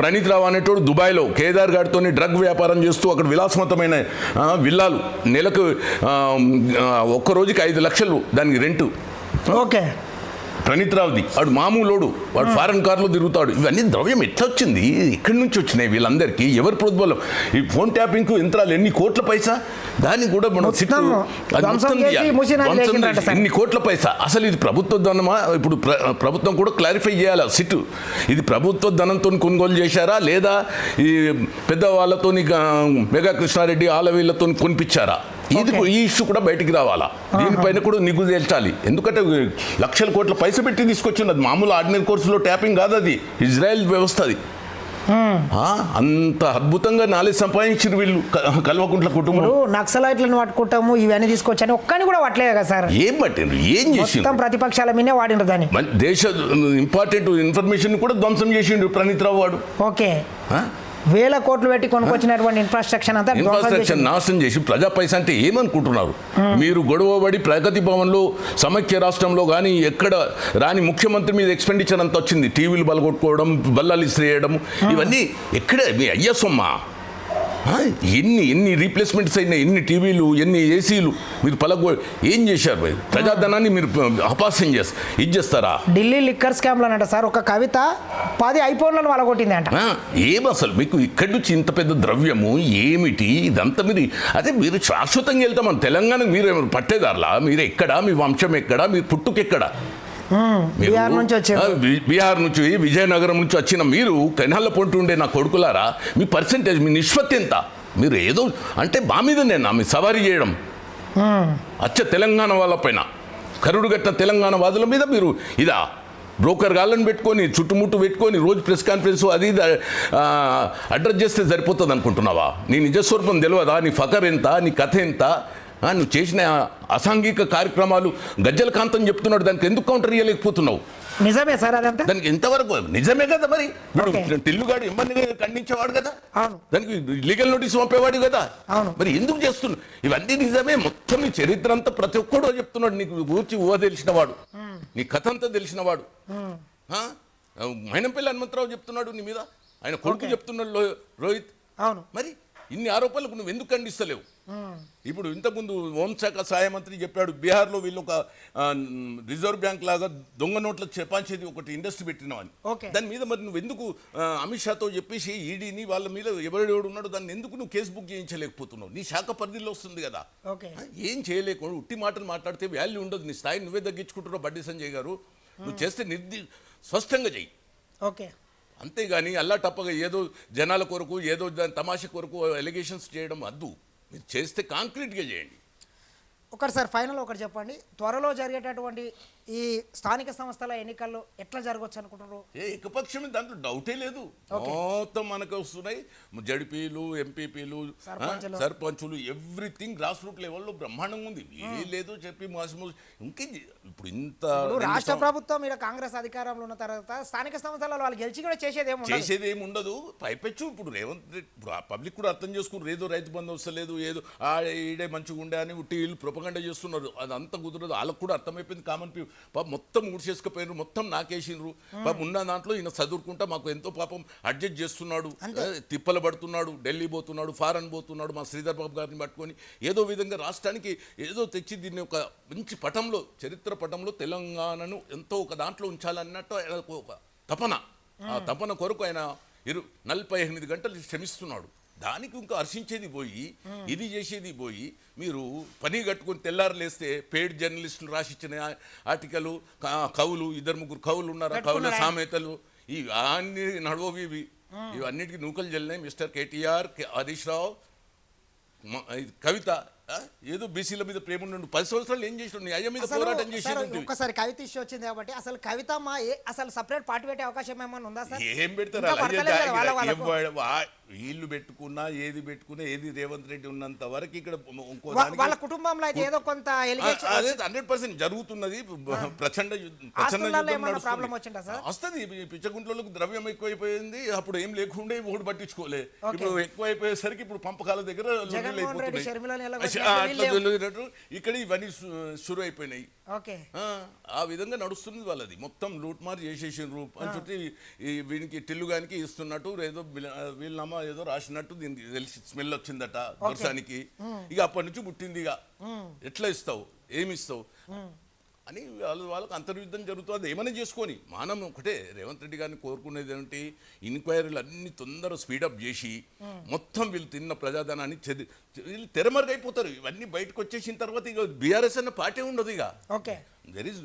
[SPEAKER 2] ప్రణీత్ రావు అనేటోడు దుబాయ్లో కేదార్ గారితో డ్రగ్ వ్యాపారం చేస్తూ అక్కడ విలాసవంతమైన విల్లాలు. నెలకు ఒక్క రోజుకి ఐదు లక్షలు దానికి రెంటు.
[SPEAKER 1] ఓకే.
[SPEAKER 2] ప్రణీత్ రావుది వాడు మామూలోడు వాడు ఫారెన్ కార్లో తిరుగుతాడు. ఇవన్నీ ద్రవ్యం ఎట్లా వచ్చింది? ఎక్కడి నుంచి వచ్చినాయి వీళ్ళందరికీ. ఎవరి ప్రోద్బలం? ఈ ఫోన్ ట్యాపింగ్ యంత్రాలు ఎన్ని కోట్ల పైసా? దాన్ని కూడా మనం. ఇన్ని కోట్ల పైసా? అసలు ఇది ప్రభుత్వ ధనమా? ఇప్పుడు ప్ర- ప్రభుత్వం కూడా క్లారిఫై చేయాలి సిట్ ఇది ప్రభుత్వ ధనంతో కొనుగోలు చేశారా? లేదా ఈ పెద్ద వాళ్ళతో మెగా కృష్ణారెడ్డి ఆలవీళ్ళతో కొనిపించారా? ఇది. ఈ ఇష్యూ కూడా బయటికి రావాలా? దీనిపైన కూడా నిగ్గు తేల్చాలి. ఎందుకంటే లక్షల కోట్ల పైసలు పెట్టి తీసుకొచ్చింది అది మామూలు ఆర్డినరీ కోర్సులో ట్యాపింగ్ కాదు అది. ఇజ్రాయెల్ వ్యవస్థ అది. ఆ, అంత అద్భుతంగా నాలెడ్జ్ సంపాదించారు వీళ్ళు. కల్వకుంట్ల కుటుంబం.
[SPEAKER 1] నక్సలైట్లను పట్టుకుంటాము ఇవన్నీ తీసుకొచ్చాను ఒక్కని కూడా పట్టలేదు కదా సార్?
[SPEAKER 2] ఏం పట్టిండ్రు? ఏం
[SPEAKER 1] మొత్తం ప్రతిపక్షాల మీదే వాడిండ్రు దాన్ని.
[SPEAKER 2] దేశ ఇంపార్టెంట్ ఇన్ఫర్మేషన్ కూడా ధ్వంసం చేసిండు ప్రణీత్ రావు వాడు.
[SPEAKER 1] ఓకే. వేల కోట్లు పెట్టి కొనుక్కొచ్చినటువంటి ఇన్ఫ్రాస్ట్రక్చర్ అంతా
[SPEAKER 2] ఇన్ఫ్రాస్ట్రక్చర్. నాశనం చేసి ప్రజా పైసా అంటే ఏమనుకుంటున్నారు? మీరు గొడవబడి ప్రగతి భవన్లో సమైక్య రాష్ట్రంలో కానీ ఎక్కడ రాని ముఖ్యమంత్రి మీద ఎక్స్పెండిచర్ అంత వచ్చింది. టీవీలు బలగొట్టుకోవడం బల్లాలు ఇసిరేయడం ఇవన్నీ ఎక్కడ? మీ అయ్య సొమ్మా. ఆ, ఎన్ని ఎన్ని రీప్లేస్మెంట్స్ అయినాయి ఎన్ని టీవీలు ఎన్ని ఏసీలు మీరు పలగొ ఏం చేశారు మీరు? ప్రజాధనాన్ని మీరు అపాస్యం చేస్తారు ఇది చేస్తారా?
[SPEAKER 1] ఢిల్లీ లిక్కర్ స్కామ్లో అంట సార్ ఒక కవిత పది ఐఫోన్లను వాళ్ళగొట్టింది అంట
[SPEAKER 2] ఏం అసలు? మీకు ఇక్కడి నుంచి ఇంత పెద్ద ద్రవ్యము ఏమిటి? ఇదంతా మీరు అదే మీరు శాశ్వతంగా వెళ్తామని తెలంగాణ మీరు పట్టేదారులా? మీరు ఎక్కడ? మీ వంశం ఎక్కడ? మీ పుట్టుకెక్కడ?
[SPEAKER 1] బీహార్ నుంచి వచ్చారు.
[SPEAKER 2] బీహార్ నుంచి విజయనగరం నుంచి వచ్చిన మీరు కెనాళ్ళ పొంటి ఉండే నా కొడుకులారా? మీ పర్సంటేజ్ మీ నిష్పత్తి ఎంత? మీరు ఏదో అంటే మా మీద నేను మీ సవారీ చేయడం? అచ్చ తెలంగాణ వాళ్ళపైన కరుడు గట్టిన తెలంగాణ వాదుల మీద మీరు ఇదా బ్రోకర్ గాళ్ళని పెట్టుకొని చుట్టుముట్టు పెట్టుకొని రోజు ప్రెస్ కాన్ఫరెన్స్ అది అడ్రస్ చేస్తే సరిపోతుంది అనుకుంటున్నావా నీ నిజస్వరూపం తెలియదా నీ ఫకర్ ఎంత? నీ కథ ఎంత? నువ్వు చేసిన అసాంఘిక కార్యక్రమాలు గజ్జల కాంతం చెప్తున్నాడు దానికి ఎందుకు కౌంటర్ ఇవ్వలేకపోతున్నావు
[SPEAKER 1] నిజమే సార్ అదంతా?
[SPEAKER 2] దానికి ఎంతవరకు? నిజమే కదా మరి. ఇప్పుడు టిల్లుగాడు ఇబ్బంది ఖండించేవాడు కదా.
[SPEAKER 1] అవును.
[SPEAKER 2] దానికి లీగల్ నోటీస్ పంపేవాడు కదా.
[SPEAKER 1] అవును.
[SPEAKER 2] మరి ఎందుకు చేస్తున్నావు? ఇవన్నీ నిజమే. మొత్తం నీ చరిత్ర అంతా ప్రతి ఒక్కడు చెప్తున్నాడు. నీకు ఊర్చి ఊహ తెలిసిన వాడు. నీ కథ అంతా తెలిసిన వాడు. ఆ? మైనంపల్లి హనుమంతరావు చెప్తున్నాడు నీ మీద. ఆయన కొడుకు. చెప్తున్నాడు రోహిత్
[SPEAKER 1] అవును.
[SPEAKER 2] మరి ఇన్ని ఆరోపణలకు నువ్వు ఎందుకు ఖండిస్తలేవు? ఇప్పుడు ఇంతకుముందు హోంశాఖ సహాయ మంత్రి చెప్పాడు బీహార్లో వీళ్ళు ఒక రిజర్వ్ బ్యాంక్ లాగా దొంగ నోట్ల చెపాంచేది ఒకటి ఇండస్ట్రీ పెట్టినామని. దాని మీద మరి నువ్వు ఎందుకు అమిత్ షాతో చెప్పేసి ఈడీని వాళ్ళ మీద ఎవరెవడు ఉన్నాడో దాన్ని ఎందుకు నువ్వు కేసు బుక్ చేయించలేకపోతున్నావు? నీ శాఖ పరిధిలో వస్తుంది కదా. ఏం చేయలేకుండా ఉట్టి మాటలు మాట్లాడితే వాల్యూ ఉండదు. నీ స్థాయి నువ్వే తగ్గించుకుంటున్నావు బండి సంజయ్ గారు. నువ్వు చేస్తే నిర్ది స్పష్టంగా చెయ్యి.
[SPEAKER 1] ఓకే.
[SPEAKER 2] అంతేగాని అల్లా టప్పగా ఏదో జనాల కొరకు ఏదో దాని తమాషా కొరకు ఎలిగేషన్స్ చేయడం వద్దు. మీరు చేస్తే కాంక్రీట్గా చేయండి.
[SPEAKER 1] ఒకటి సార్ ఫైనల్ ఒకటి చెప్పండి. త్వరలో జరిగేటటువంటి ఈ స్థానిక సంస్థల ఎన్నికల్లో ఎట్లా జరగవచ్చు అనుకుంటున్నారు?
[SPEAKER 2] ఏ ఏకపక్షం దాంట్లో డౌటే లేదు. మొత్తం మనకు వస్తున్నాయి. జడిపీలు ఎంపీపీలు
[SPEAKER 1] సర్పంచులు.
[SPEAKER 2] ఎవ్రీథింగ్ గ్రాస్ రూట్ లెవెల్లో బ్రహ్మాండంగా ఉంది. ఏ లేదు చెప్పి మాసి ఇంకే ఇప్పుడు ఇంత
[SPEAKER 1] రాష్ట్ర ప్రభుత్వం ఇక్కడ కాంగ్రెస్ అధికారంలో ఉన్న తర్వాత స్థానిక సంస్థలలో వాళ్ళు గెలిచి కూడా చేసేది ఏమి
[SPEAKER 2] చేసేది ఏమి ఉండదు. పైపెచ్చు. ఇప్పుడు రేవంత్ రెడ్డి ఇప్పుడు ఆ పబ్లిక్ కూడా అర్థం చేసుకున్నారు ఏదో రైతు బంధు వస్తలేదు ఏదో ఆ ఈడే మంచిగా ఉండే అని వీళ్ళు ప్రొపగండ చేస్తున్నారు. అది అంత కుదరదు. వాళ్ళకు కూడా అర్థమైపోయింది కామన్ పీ పాప మొత్తం ఊడ్చేసుకుపోయినారు మొత్తం నాకేసినారు. పాప ఉన్న దాంట్లో ఈయన చదువుకుంటా మాకు ఎంతో పాపం అడ్జస్ట్ చేస్తున్నాడు తిప్పలు పడుతున్నాడు ఢిల్లీ పోతున్నాడు ఫారెన్ పోతున్నాడు మా శ్రీధర్ బాబు గారిని పట్టుకొని ఏదో విధంగా రాష్ట్రానికి ఏదో తెచ్చి దీన్ని ఒక మంచి పటంలో చరిత్ర పటంలో తెలంగాణను ఎంతో ఒక దాంట్లో ఉంచాలన్నట్టు ఆయన ఒక తపన. ఆ తపన కొరకు ఆయన ఇరు నలభై ఎనిమిది గంటలు శ్రమిస్తున్నాడు. దానికి ఇంకా హర్షించేది పోయి ఇది చేసేది పోయి మీరు పని కట్టుకొని తెల్లారులేస్తే పేడ్ జర్నలిస్టులు రాసిచ్చిన ఆర్టికల్ కవులు ఇద్దరు ముగ్గురు కవులు ఉన్నారు కవుల? సామెతలు ఈ అన్ని నడవవి ఇవి. ఇవన్నిటికీ నూకలు జల్లినాయి. Mister KTR K- Harish Rao Kavitha? ఏదో బీసీల మీద ప్రేమ ఉండు పది సంవత్సరాలు ఏం నీ అయ్య మీద పోరాటం
[SPEAKER 1] సార్,
[SPEAKER 2] చేసేది
[SPEAKER 1] ఒక్కసారి కవిత ఇష్యూ వచ్చింది కాబట్టి అసలు కవిత మా ఏ- అసలు సపరేట్ పార్టీ పెట్టే అవకాశం ఏమైనా ఉందా సార్?
[SPEAKER 2] ఏం పెడతారు?
[SPEAKER 1] వాళ్ళ
[SPEAKER 2] పెట్టుకున్నా ఏది పెట్టుకున్నా ఏది రేవంత్ రెడ్డి ఉన్నంత వరకు ఇక్కడ ఇంకో
[SPEAKER 1] వాళ్ళ కుటుంబంలో అయితే ఏదో కొంత
[SPEAKER 2] అదే హండ్రెడ్ పర్సెంట్ జరుగుతున్నది. ప్రచండ? వస్తుంది. పిచ్చగుంట్లకు ద్రవ్యం ఎక్కువైపోయింది. అప్పుడు ఏం లేకుండే ఓటు పట్టించుకోలే. ఇప్పుడు ఎక్కువైపోయేసరికి ఇప్పుడు పంపకాల దగ్గర ఇక్కడ ఇవన్నీ షురు అయిపోయినాయి ఆ, విధంగా నడుస్తుంది వాళ్ళది. మొత్తం లూట్ మార్ చేసేసిండ్రు అని ఈ వీనికి టిల్లుగానికి ఇస్తున్నట్టు ఏదో వీళ్ళమ్మ ఏదో రాసినట్టు దీనికి తెలిసి స్మెల్ వచ్చిందట వర్షానికి ఇక అప్పటి నుంచి పుట్టింది ఇక. ఎట్లా ఇస్తావు? ఏమి ఇస్తావు? అని వాళ్ళ వాళ్ళకి అంతర్యుద్ధం జరుగుతుంది. ఏమైనా చేసుకొని? మానం ఒకటే. రేవంత్ రెడ్డి గారిని కోరుకునేది ఏంటి ఇన్క్వైరీలు అన్ని తొందర స్పీడప్ చేసి మొత్తం వీళ్ళు తిన్న ప్రజాధనాన్ని చెది వీళ్ళు తెరమరుగైపోతారు. ఇవన్నీ బయటకు వచ్చేసిన తర్వాత ఇక బీఆర్ఎస్ అన్న పార్టీ ఉండదు ఇక.
[SPEAKER 1] ఓకే.
[SPEAKER 2] దెర్ ఇస్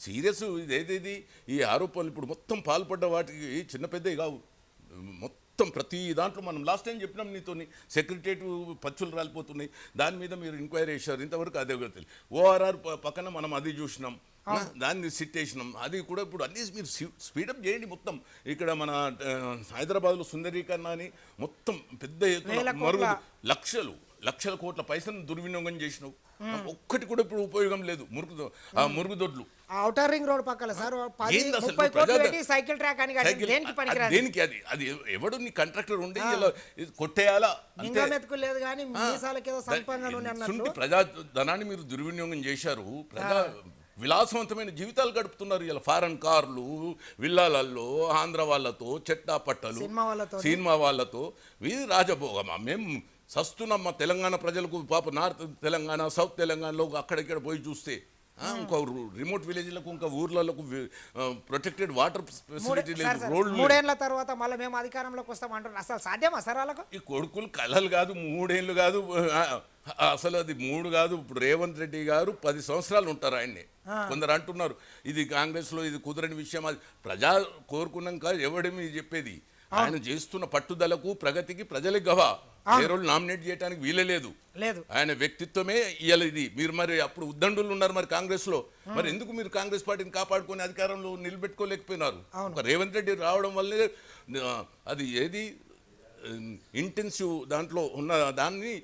[SPEAKER 2] సీరియస్ ఇదేది ఈ ఆరోపణలు ఇప్పుడు మొత్తం పాల్పడ్డ వాటికి చిన్న పెద్దవి కావు మొత్తం ప్రతి దాంట్లో మనం లాస్ట్ టైం చెప్పినాం నీతో సెక్రటరేట్ పచ్చులు రాలిపోతున్నాయి. దాని మీద మీరు ఎంక్వైరీ చేశారు. ఇంతవరకు అదే తెలియదు ఓఆర్ఆర్ పక్కన మనం అది చూసినాం. దాన్ని సిట్ వేసినాం అది కూడా ఇప్పుడు అన్ని మీరు స్పీడప్ చేయండి మొత్తం. ఇక్కడ మన హైదరాబాద్లో సుందరీకరణ అని మొత్తం పెద్ద ఎత్తున మరుగు లక్షలు. లక్షల కోట్ల పైసలను దుర్వినియోగం చేసినావు. ఒక్కటి కూడా ఇప్పుడు ఉపయోగం లేదు. మురుగు ఆ మురుగుదొడ్లు
[SPEAKER 1] ఆ ఔటర్ రింగ్ రోడ్ పక్కన సార్ సైకిల్ ట్రాక్ అని దేనికి
[SPEAKER 2] అది అది అది ఎవడు నీ కాంట్రాక్టర్ ఉండి కొట్టేయాలా?
[SPEAKER 1] మెతుకులేదు కానీ
[SPEAKER 2] ప్రజా ధనాన్ని మీరు దుర్వినియోగం చేశారు. ప్రజా విలాసవంతమైన జీవితాలు గడుపుతున్నారు ఇలా ఫారెన్ కార్లు విల్లాలల్లో ఆంధ్ర వాళ్ళతో చెట్టా పట్టలు
[SPEAKER 1] సినిమా వాళ్ళతో
[SPEAKER 2] సినిమా వాళ్ళతో. ఇది రాజభోగమా? మేము సస్తున్నాం మా తెలంగాణ ప్రజలకు పాప నార్త్ తెలంగాణ సౌత్ తెలంగాణలో అక్కడిక్కడ పోయి చూస్తే ఆ, ఇంకో రిమోట్ విలేజ్లకు ఇంకా ఊర్లకు ప్రొటెక్టెడ్ వాటర్ ఫెసిలిటీ లేదు రోడ్లు.
[SPEAKER 1] మూడేళ్ళ తర్వాత మళ్ళీ మేము అధికారంలోకి వస్తాం అంటున్నారు అసలు సాధ్యమా సార్ వాళ్ళకు?
[SPEAKER 2] ఈ కొడుకులు కలలు కాదు మూడేళ్ళు కాదు అసలు అది మూడు కాదు ఇప్పుడు రేవంత్ రెడ్డి గారు పది సంవత్సరాలు ఉంటారు ఆయన్ని. కొందరు అంటున్నారు ఇది కాంగ్రెస్లో ఇది కుదరని విషయం అది ప్రజా కోరుకున్నాక ఎవడేమి చెప్పేది? ఆయన చేస్తున్న పట్టుదలకు ప్రగతికి ప్రజలకు గవా రోజు నామినేట్ చేయడానికి వీలలేదు
[SPEAKER 1] లేదు.
[SPEAKER 2] ఆయన వ్యక్తిత్వమే ఇయ్యాలి ఇది. మీరు మరి అప్పుడు ఉద్దండులు ఉన్నారు మరి కాంగ్రెస్లో మరి ఎందుకు మీరు కాంగ్రెస్ పార్టీని కాపాడుకొని అధికారంలో నిలబెట్టుకోలేకపోయినారు? రేవంత్ రెడ్డి రావడం వల్లే అది ఏది? ఇంటెన్సివ్ దాంట్లో ఉన్న దాన్ని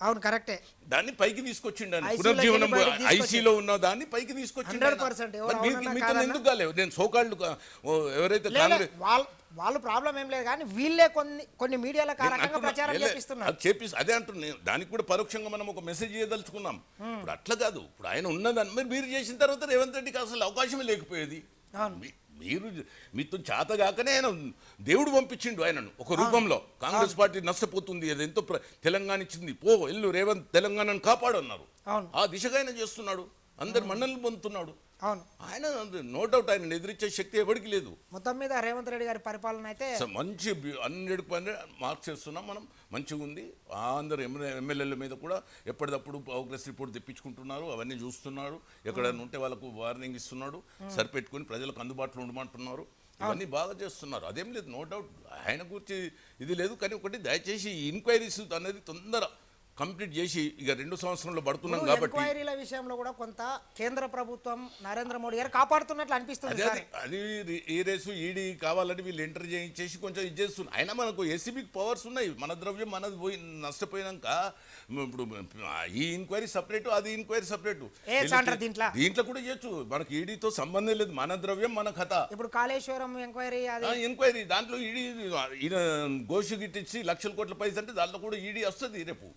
[SPEAKER 1] అవును కరెక్టే.
[SPEAKER 2] దాన్ని పైకి తీసుకొచ్చిండు పునర్జీవనం. ఐసీలో ఉన్న దాన్ని పైకి తీసుకొచ్చిండు ఆయన.
[SPEAKER 1] 100% ఎవరు
[SPEAKER 2] మరి మీకు-
[SPEAKER 1] అవునన్నా
[SPEAKER 2] మీతో
[SPEAKER 1] కాదన్నా?
[SPEAKER 2] ఎందుకు కాలేవు నేను సోకాళ్ళు ఎవరైతే
[SPEAKER 1] వాళ్ళ వాళ్ళు ప్రాబ్లం ఏం లేదు కానీ వీళ్ళే కొన్ని కొన్ని మీడియాల ప్రచారం
[SPEAKER 2] ఏలే,
[SPEAKER 1] చేపిస్తున్నారు.
[SPEAKER 2] అది చేపిస్ అదే అంటున్నా దానికి కూడా పరోక్షంగా మనం ఒక మెసేజ్ చేయదలుచుకున్నాం. ఇప్పుడు అట్లా కాదు. ఇప్పుడు ఆయన ఉన్నదాన్ని మరి మీరు చేసిన తర్వాత రేవంత్ రెడ్డికి అసలు అవకాశమే లేకపోయేది. మీరు మీతో చేత కాకనే ఆయన దేవుడు పంపించిండు ఆయనను ఒక రూపంలో. కాంగ్రెస్ పార్టీ నష్టపోతుంది అది ఎంతో తెలంగాణ ఇచ్చింది. పో ఎల్లు రేవంత్ తెలంగాణను కాపాడు అన్నారు. ఆ దిశగా ఆయన చేస్తున్నాడు. అందరి మన్నలు పొందుతున్నాడు.
[SPEAKER 1] అవును.
[SPEAKER 2] ఆయన నో డౌట్ ఆయన ఎదిరించే శక్తి ఎవరికి లేదు.
[SPEAKER 1] మొత్తం మీద రేవంత్ రెడ్డి గారి పరిపాలన అయితే
[SPEAKER 2] మంచి పైన మార్క్స్ చేస్తున్నాం మనం మంచిగా ఉంది. అందరు ఎమ్మెల్యేల మీద కూడా ఎప్పటికప్పుడు ప్రోగ్రెస్ రిపోర్ట్ తెప్పించుకుంటున్నారు అవన్నీ చూస్తున్నారు. ఎక్కడైనా ఉంటే వాళ్ళకు వార్నింగ్ ఇస్తున్నాడు. సరిపెట్టుకుని ప్రజలకు అందుబాటులో ఉండమంటున్నారు. ఇవన్నీ బాగా చేస్తున్నారు. అదేం లేదు నో డౌట్. ఆయన గురించి ఇది లేదు కానీ ఒకటి దయచేసి ఎంక్వైరీస్ అనేది తొందర కంప్లీట్ చేసి ఇక రెండు సంవత్సరంలో పడుతున్నాం కాబట్టి
[SPEAKER 1] ఎంక్వైరీల విషయంలో కూడా కొంత కేంద్ర ప్రభుత్వం నరేంద్ర మోడీ గారు కాపాడుతున్నట్లు అనిపిస్తుంది
[SPEAKER 2] అదే ఈ రేసు ఈడీ కావాలని వీళ్ళు ఎంటర్ చేయించేసి కొంచెం ఇది చేస్తున్నారు. అయినా మనకు ఏసీబీకి పవర్స్ ఉన్నాయి. మన ద్రవ్యం మనది పోయి నష్టపోయినాక ఇప్పుడు ఈ ఎంక్వైరీ సపరేట్ అది ఎంక్వైరీ సపరేట్
[SPEAKER 1] దీంట్లో?
[SPEAKER 2] దీంట్లో కూడా చేయొచ్చు మనకి ఈడీతో సంబంధం లేదు. మన ద్రవ్యం మన కథ.
[SPEAKER 1] ఇప్పుడు కాళేశ్వరం ఎంక్వైరీ
[SPEAKER 2] ఎంక్వైరీ దాంట్లో ఈడీ ఈయన గోషు గిట్టించి లక్షల కోట్ల పైసలు అంటే దాంట్లో కూడా ఈడీ వస్తుంది రేపు.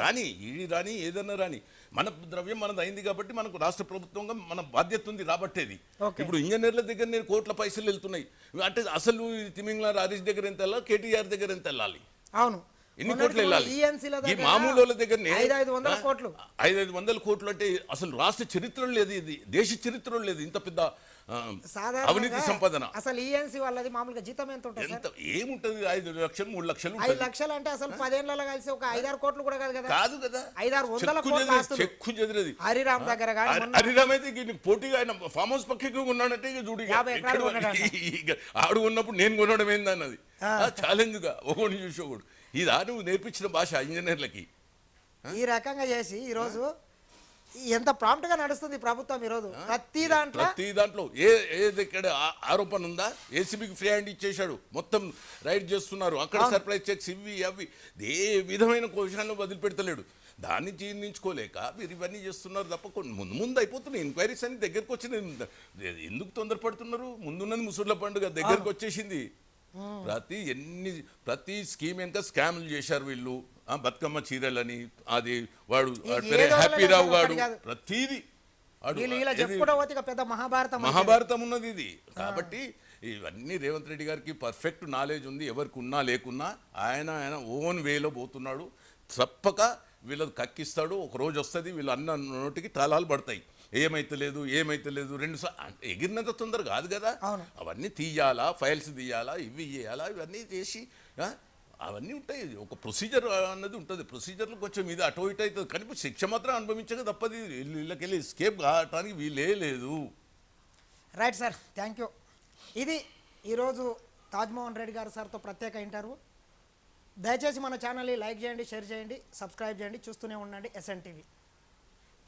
[SPEAKER 2] రాని ఈడీ రాని ఏదన్నా రాని. మన ద్రవ్యం మనది అయింది కాబట్టి మనకు రాష్ట్ర ప్రభుత్వంగా మన బాధ్యత ఉంది రాబట్టేది. ఇప్పుడు ఇంజనీర్ల దగ్గర నేను కోట్ల పైసలు వెళ్తున్నాయి. అంటే అసలు తిమింగ్లా హరీష్ దగ్గర ఎంత వెళ్ళాలి? కేటీఆర్ దగ్గర ఎంత వెళ్ళాలి?
[SPEAKER 1] అవును.
[SPEAKER 2] ఎన్ని కోట్లు వెళ్ళాలి?
[SPEAKER 1] ఈఎన్సీల
[SPEAKER 2] ఈ మామూలు వాళ్ళ దగ్గర
[SPEAKER 1] ఐదు ఐదు వందల కోట్లు.
[SPEAKER 2] ఐదు ఐదు వందల కోట్లు అంటే అసలు రాష్ట్ర చరిత్రలో లేదు ఇది. దేశ చరిత్రలో లేదు. ఇంత పెద్ద అవినీతి సంపాదన.
[SPEAKER 1] అసలు ఈఎన్సీ వాళ్ళది మామూలుగా జీతం ఎంత ఉంటుంది
[SPEAKER 2] ఎంత? ఏముంటది? ఐదు లక్షలు మూడు లక్షలు
[SPEAKER 1] ఐదు లక్షలు అంటే అసలు పదేళ్ళలో కలిసి ఒక ఐదారు కోట్లు కూడా కాదు కదా.
[SPEAKER 2] కాదు కదా.
[SPEAKER 1] ఐదారు వందల కోట్ల.
[SPEAKER 2] చెక్కు చెదిరేది.
[SPEAKER 1] హరిరామ్ దగ్గర
[SPEAKER 2] హరిరామ్ అయితే పోటీగా ఆయన ఫామ్ హౌస్ పక్కకి ఉన్నాడంటే ఇక చూడు ఆడు ఉన్నప్పుడు నేను కొనడం ఏందన్నది? ఛాలెంజ్గా ఒకటి చూసి ఒకడు ఇదా నువ్వు నేర్పించిన భాష ఇంజనీర్లకి.
[SPEAKER 1] ఈ రకంగా చేసి ఈరోజు ఎంత ప్రాంప్ట్గా నడుస్తుంది ప్రభుత్వం ఈరోజు? ప్రతి దాంట్లో?
[SPEAKER 2] ప్రతి దాంట్లో ఏ ఏది ఇక్కడ ఆరోపణ ఉందా? ఏసీబీకి ఫ్రీ హ్యాండ్ ఇచ్చేశాడు. మొత్తం రైడ్ చేస్తున్నారు. అక్కడ సర్ప్రైజ్ చెక్స్ ఇవి అవి. ఏ విధమైన క్వశ్చన్లు వదిలిపెడతలేడు. దాన్ని జీర్ణించుకోలేక మీరు ఇవన్నీ చేస్తున్నారు తప్ప కొన్ని ముందు ముందు అయిపోతున్నాయి. ఎంక్వైరీస్ అన్ని దగ్గరకు వచ్చి ఎందుకు తొందరపడుతున్నారు? ముందున్నది ముసుర్ల పండుగ దగ్గరకు వచ్చేసింది. ప్రతి ఎన్ని ప్రతి స్కీమ్ వెనక స్కామ్లు చేశారు వీళ్ళు. బతుకమ్మ చీరలని అది వాడు
[SPEAKER 1] ఈ
[SPEAKER 2] వాడు. ప్రతిదీ.
[SPEAKER 1] పెద్ద. మహాభారతం
[SPEAKER 2] ఉన్నది ఇది. కాబట్టి ఇవన్నీ రేవంత్ రెడ్డి గారికి పర్ఫెక్ట్ నాలెడ్జ్ ఉంది. ఎవరికి ఉన్నా లేకున్నా ఆయన ఆయన ఓన్ వేలో పోతున్నాడు. తప్పక వీళ్ళది కక్కిస్తాడు. ఒక రోజు వస్తుంది వీళ్ళు అన్న నోటికి తాళాలు పడతాయి. ఏమైతలేదు ఏమైతలేదు రెండు సా అంటే ఎగిరినంత తొందర కాదు కదా.
[SPEAKER 1] అవును.
[SPEAKER 2] అవన్నీ తీయాలా ఫైల్స్ తీయాలా ఇవి చేయాలా ఇవన్నీ చేసి అవన్నీ ఉంటాయి. ఒక ప్రొసీజర్ అన్నది ఉంటుంది. ప్రొసీజర్లు కొంచెం ఇది అటు ఇటు అవుతుంది. కానీ శిక్ష మాత్రం అనుభవించక తప్పది. వీళ్ళకెళ్ళి ఎస్కేప్ కావటానికి వీలే లేదు.
[SPEAKER 1] రైట్ సార్ థ్యాంక్ యూ ఇది ఈరోజు తాజ్మోహన్ రెడ్డి గారు సార్తో ప్రత్యేక ఇంటర్వ్యూ దయచేసి మన ఛానల్ని లైక్ చేయండి షేర్ చేయండి సబ్స్క్రైబ్ చేయండి. చూస్తూనే ఉండండి ఎస్ఎన్ టీవీ